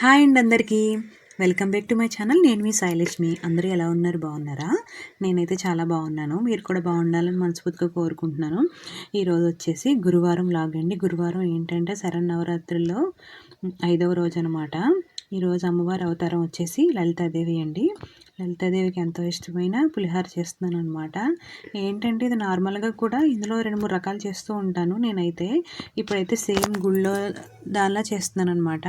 Hi అండి అందరికీ. Welcome back to my channel. నేను మీ సాయిలక్ష్మి. అందరూ ఎలా ఉన్నారు? బాగున్నారా? నేనైతే చాలా బాగున్నాను. మీరు కూడా బాగుండాలని మనస్ఫూర్తిగా కోరుకుంటున్నాను. ఈరోజు వచ్చేసి గురువారం లాగండి గురువారం ఏంటంటే శరన్నవరాత్రుల్లో ఐదవ రోజు అనమాట ఈరోజు అమ్మవారి అవతారం వచ్చేసి లలితాదేవి అండి. లలితాదేవికి ఎంతో ఇష్టమైన పులిహార చేస్తున్నాను అనమాట ఏంటంటే ఇది నార్మల్గా కూడా ఇందులో రెండు మూడు రకాలు చేస్తూ ఉంటాను నేనైతే. ఇప్పుడైతే సేమ్ గుళ్ళో దానిలా చేస్తున్నాను అనమాట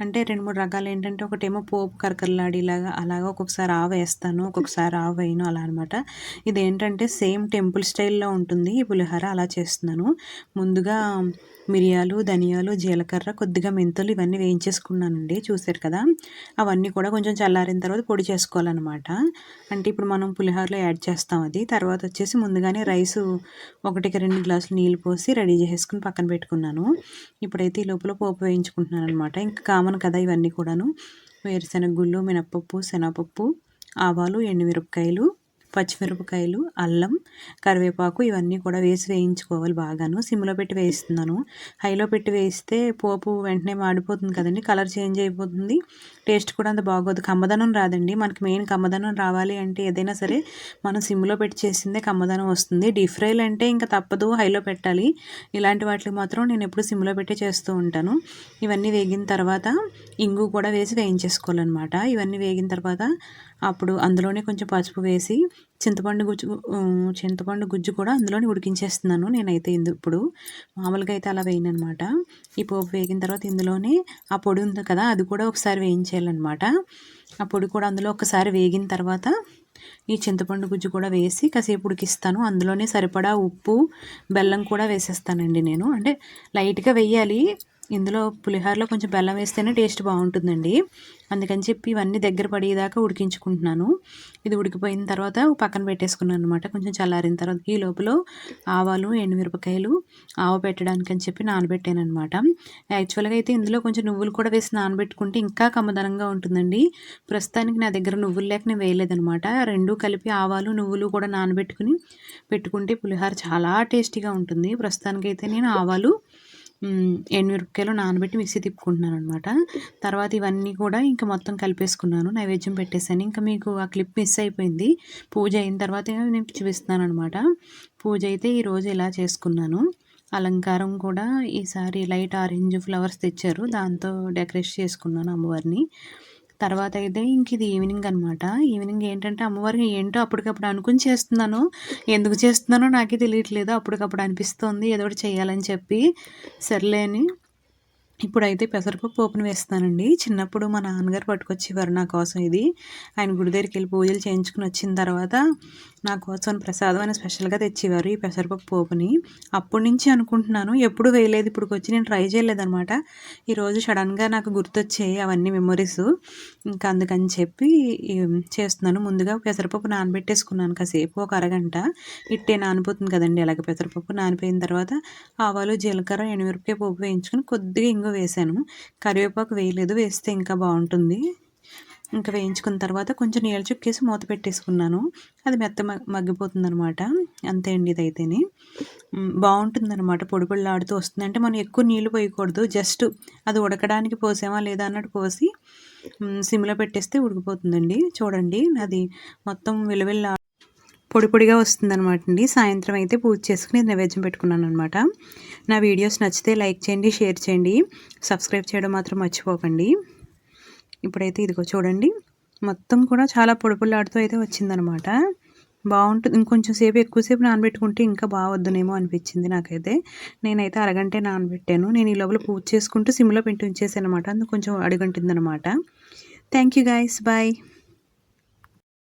అంటే రెండు మూడు రకాలు ఏంటంటే ఒకటేమో పోపు కరకరలాడిలాగా అలాగా ఒక్కొక్కసారి ఆవు వేస్తాను ఒక్కొక్కసారి ఆవు వేయను అలా అనమాట ఇది ఏంటంటే సేమ్ టెంపుల్ స్టైల్లో ఉంటుంది ఈ పులిహోర అలా చేస్తున్నాను. ముందుగా మిరియాలు ధనియాలు జీలకర్ర కొద్దిగా మెంతులు ఇవన్నీ వేయించేసుకున్నానండి చూసారు కదా. అవన్నీ కూడా కొంచెం చల్లారిన తర్వాత పొడి చేసుకోవాలన్నమాట. అంటే ఇప్పుడు మనం పులిహోరలో యాడ్ చేస్తాం అది. తర్వాత వచ్చేసి ముందుగానే రైస్ ఒకటికి రెండు గ్లాసులు నీళ్ళు పోసి రెడీ చేసుకుని పక్కన పెట్టుకున్నాను. ఇప్పుడైతే ఈ లోపల పోపు వేయించుకుంటున్నాను అనమాట ఇంకా కామన్ కదా ఇవన్నీ కూడాను. వేరుశెనగ గుళ్ళు మినపప్పు శనగపప్పు ఆవాలు ఎండుమిరపకాయలు పచ్చిమిరపకాయలు అల్లం కరివేపాకు ఇవన్నీ కూడా వేసి వేయించుకోవాలి బాగాను. సిమ్లో పెట్టి వేయిస్తున్నాను. హైలో పెట్టి వేయిస్తే పోపు వెంటనే మాడిపోతుంది కదండి కలర్ చేంజ్ అయిపోతుంది. టేస్ట్ కూడా అంత బాగోదు. కమ్మదనం రాదండి. మనకి మెయిన్ కమ్మదనం రావాలి అంటే ఏదైనా సరే మనం సిమ్లో పెట్టి చేసిందే కమ్మదనం వస్తుంది. డీప్ ఫ్రైలు అంటే ఇంకా తప్పదు హైలో పెట్టాలి. ఇలాంటి వాటికి మాత్రం నేను ఎప్పుడు సిమ్లో పెట్టి చేస్తూ ఉంటాను. ఇవన్నీ వేగిన తర్వాత ఇంగు కూడా వేసి వేయించేసుకోవాలన్నమాట. ఇవన్నీ వేగిన తర్వాత అప్పుడు అందులోనే కొంచెం పసుపు వేసి చింతపండు గుజ్జు చింతపండు గుజ్జు కూడా అందులోనే ఉడికించేస్తున్నాను నేనైతే ఇందు ఇప్పుడు మామూలుగా అయితే అలా వేయనమాట ఈ పోపు వేగిన తర్వాత ఇందులోనే ఆ పొడి ఉంది కదా అది కూడా ఒకసారి వేయించేయాలన్నమాట. ఆ పొడి కూడా అందులో ఒకసారి వేగిన తర్వాత ఈ చింతపండు గుజ్జు కూడా వేసి కాసేపు ఉడికిస్తాను. అందులోనే సరిపడా ఉప్పు బెల్లం కూడా వేసేస్తానండి నేను. అంటే లైట్గా వేయాలి ఇందులో పులిహోరలో కొంచెం బెల్లం వేస్తేనే టేస్ట్ బాగుంటుందండి. అందుకని చెప్పి ఇవన్నీ దగ్గర పడేదాకా ఉడికించుకుంటున్నాను. ఇది ఉడికిపోయిన తర్వాత పక్కన పెట్టేసుకున్నాను అనమాట కొంచెం చల్లారిన తర్వాత ఈ లోపల ఆవాలు ఎండుమిరపకాయలు ఆవ పెట్టడానికి అని చెప్పి నానబెట్టాను అనమాట యాక్చువల్గా అయితే ఇందులో కొంచెం నువ్వులు కూడా వేసి నానబెట్టుకుంటే ఇంకా కమ్మదనంగా ఉంటుందండి. ప్రస్తుతానికి నా దగ్గర నువ్వులు లేక నేను వేయలేదనమాట రెండూ కలిపి ఆవాలు నువ్వులు కూడా నానబెట్టుకుని పెట్టుకుంటే పులిహోర చాలా టేస్టీగా ఉంటుంది. ప్రస్తుతానికైతే నేను ఆవాలు ఎండుమిరపకాయలు నానబెట్టి మిక్సీ తిప్పుకుంటున్నాను అనమాట తర్వాత ఇవన్నీ కూడా ఇంకా మొత్తం కలిపేసుకున్నాను నైవేద్యం పెట్టేశాను. ఇంకా మీకు ఆ క్లిప్ మిస్ అయిపోయింది. పూజ అయిన తర్వాత నేను చూపిస్తున్నాను అనమాట పూజ అయితే ఈరోజు ఇలా చేసుకున్నాను. అలంకారం కూడా ఈసారి లైట్ ఆరెంజ్ ఫ్లవర్స్ తెచ్చారు. దాంతో డెకరేట్ చేసుకున్నాను అమ్మవారిని. తర్వాత అయితే ఇంక ఇది ఈవినింగ్ అనమాట ఈవినింగ్ ఏంటంటే అమ్మవారికి ఏంటో అప్పటికప్పుడు అనుకుని చేస్తున్నాను. ఎందుకు చేస్తున్నానో నాకే తెలియట్లేదు. అప్పటికప్పుడు అనిపిస్తుంది. ఏదో ఒకటి చేయాలని చెప్పి. సర్లేని ఇప్పుడైతే పెసరపప్పు ఓపెన్ వేస్తానండి చిన్నప్పుడు మా నాన్నగారు పట్టుకొచ్చేవారు నా కోసం ఇది. ఆయన గుడి దగ్గరికి వెళ్ళి పూజలు చేయించుకుని వచ్చిన తర్వాత నా కోసం ప్రసాదం అని స్పెషల్గా తెచ్చేవారు ఈ పెసరపప్పు పోపుని అప్పటి నుంచి అనుకుంటున్నాను. ఎప్పుడు వేయలేదు ఇప్పుడు వచ్చి నేను ట్రై చేయలేదనమాట ఈరోజు సడన్గా నాకు గుర్తొచ్చాయి అవన్నీ మెమొరీస్. ఇంకా అందుకని చెప్పి చేస్తున్నాను. ముందుగా పెసరపప్పు నానబెట్టేసుకున్నాను కాసేపు ఒక అరగంట. ఇట్టే నానిపోతుంది కదండి. అలాగే పెసరపప్పు నానిపోయిన తర్వాత ఆవాలు జీలకర్ర ఎనిమిరపకాయ పోపు వేయించుకొని కొద్దిగా ఇంగో వేసాను. కరివేపాకు వేయలేదు వేస్తే ఇంకా బాగుంటుంది. ఇంకా వేయించుకున్న తర్వాత కొంచెం నీళ్ళు చుక్కేసి మూత పెట్టేసుకున్నాను. అది మెత్త మగ్గిపోతుంది అనమాట అంతే అండి ఇదైతేనే. బాగుంటుంది పొడి పొడిలాడుతూ వస్తుంది అంటే మనం ఎక్కువ నీళ్ళు పోయకూడదు. జస్ట్ అది ఉడకడానికి పోసామా లేదా అన్నట్టు పోసి సిమ్లో పెట్టేస్తే ఉడికిపోతుందండి. చూడండి అది మొత్తం విలువెల్లా పొడి పొడిగా వస్తుందన్నమాట అండి సాయంత్రం అయితే పూజ చేసుకుని నైవేద్యం పెట్టుకున్నాను అనమాట నా వీడియోస్ నచ్చితే లైక్ చేయండి షేర్ చేయండి. సబ్స్క్రైబ్ చేయడం మాత్రం మర్చిపోకండి. ఇప్పుడైతే ఇదిగో చూడండి. మొత్తం కూడా చాలా పొడి అయితే వచ్చిందనమాట బాగుంటుంది. ఇంకొంచెం సేపు ఎక్కువసేపు నానబెట్టుకుంటే ఇంకా బాగొద్దునేమో అనిపించింది నాకైతే. నేనైతే అరగంటే నానబెట్టాను. నేను ఈ లోపల పూజ చేసుకుంటూ సిమ్లో పెట్టి ఉంచేసాను అనమాట అందుకు కొంచెం అడుగంటుందనమాట థ్యాంక్ యూ గాయస్. బాయ్.